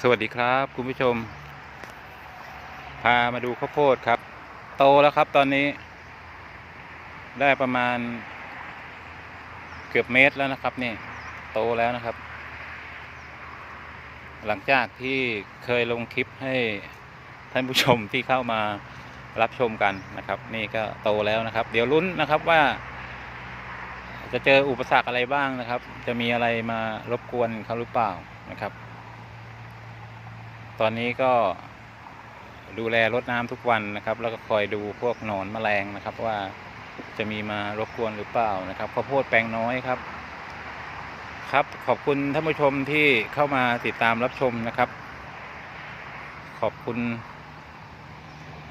สวัสดีครับ คุณผู้ชม พามาดูข้าวโพดครับ โตแล้วครับตอนนี้ ได้ประมาณ เกือบเมตรแล้วนะครับนี่ โตแล้วนะครับ หลังจากที่เคยลงคลิปให้ท่านผู้ชมที่เข้ามารับชมกันนะครับ นี่ก็โตแล้วนะครับ เดี๋ยวลุ้นนะครับว่า จะเจออุปสรรคอะไรบ้างนะครับ จะมีอะไรมารบกวนเขาหรือเปล่านะครับ ตอนนี้ก็ดูแลรดน้ำทุกวันนะครับ แล้วก็คอยดูพวกหนอนแมลงนะครับว่าจะมีมารบกวนหรือเปล่านะครับข้าวโพดแปลงน้อยครับ ครับขอบคุณท่านผู้ชมที่เข้ามาติดตามรับชมนะครับ ขอบคุณ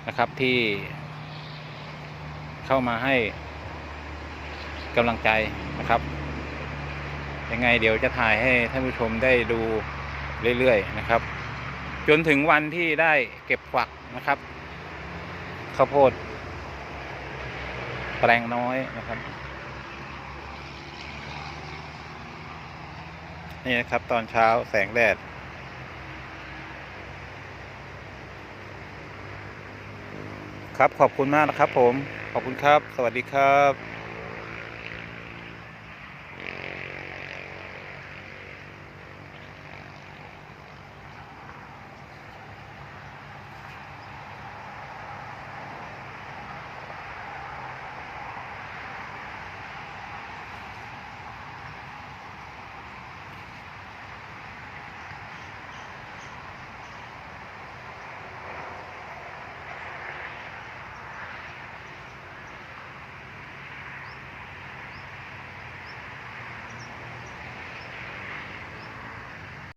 นะครับที่เข้ามาให้กำลังใจนะครับ ยังไงเดี๋ยวจะถ่ายให้ท่านผู้ชมได้ดูเรื่อยๆนะครับ จนถึงวันที่ได้เก็บฝักนะครับข้าวโพด แปลงน้อยนะครับ นี่นะครับตอนเช้าแสงแดดครับขอบคุณมากนะครับผม ขอบคุณครับ สวัสดีครับ